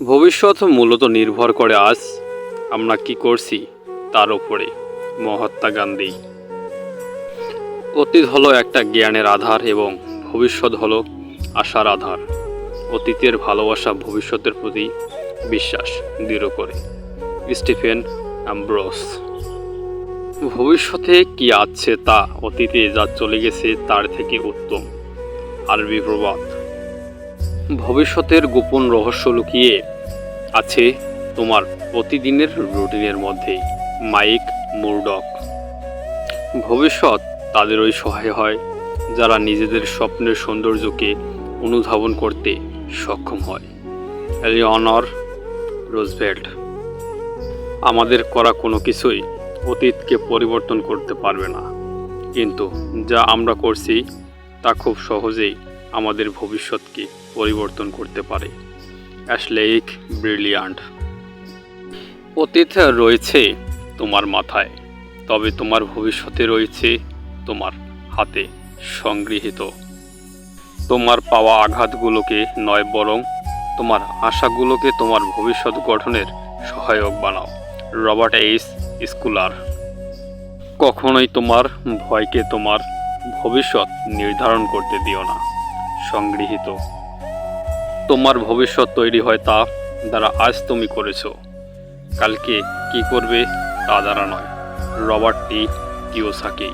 ভবিষ্যৎ মূলত নির্ভর করে আজ আমরা কি করছি তার উপরে। মহাত্মা গান্ধী। অতীত হলো একটা জ্ঞানের আধার এবং ভবিষ্যৎ হলো আশার আধার। অতীতের ভালোবাসা ভবিষ্যতের প্রতি বিশ্বাস দৃঢ় করে। Stephen Ambrose. ভবিষ্যতে কি আছে তা অতীতে যা চলে গেছে তার থেকে উত্তম। আরবি প্রবাদ। ভবিষ্যতের গোপন রহস্য লুকিয়ে আছে তোমার প্রতিদিনের রুটিনের মধ্যে মাইক মুরডক। ভবিষ্যৎ তাদেরই সহায় হয়, যারা নিজেদের স্বপ্নের সৌন্দর্যকে অনুধাবন করতে সক্ষম হয়। এলিয়নর রোজভেল্ট, আমাদের করা কোনো কিছুই অতীতকে পরিবর্তন করতে পারবে না। কিন্তু যা আমরা করছি, তা খুব সহজেই আমাদের ভবিষ্যৎকে পরিবর্তন করতে পারে। অ্যাশলেইক ব্রিলিয়ান্ট অতীত রয়েছে তোমার মাথায়, তবে তোমার ভবিষ্যতে রয়েছে তোমার হাতে সংগৃহীত। তোমার পাওয়া আঘাতগুলোকে নয়, বরং তোমার আশাগুলোকে তোমার ভবিষ্যৎ গঠনের সহায়ক বানাও। Robert H Schuller. কখনোই তোমার ভয়কে তোমার ভবিষ্যৎ নির্ধারণ করতে দিও না। সংগৃহীত। তোমার ভবিষ্যৎ তৈরি হয় তা দ্বারা আজ তুমি করেছ। কালকে কি করবে তা দ্বারা নয়। Robert T Kiyosaki.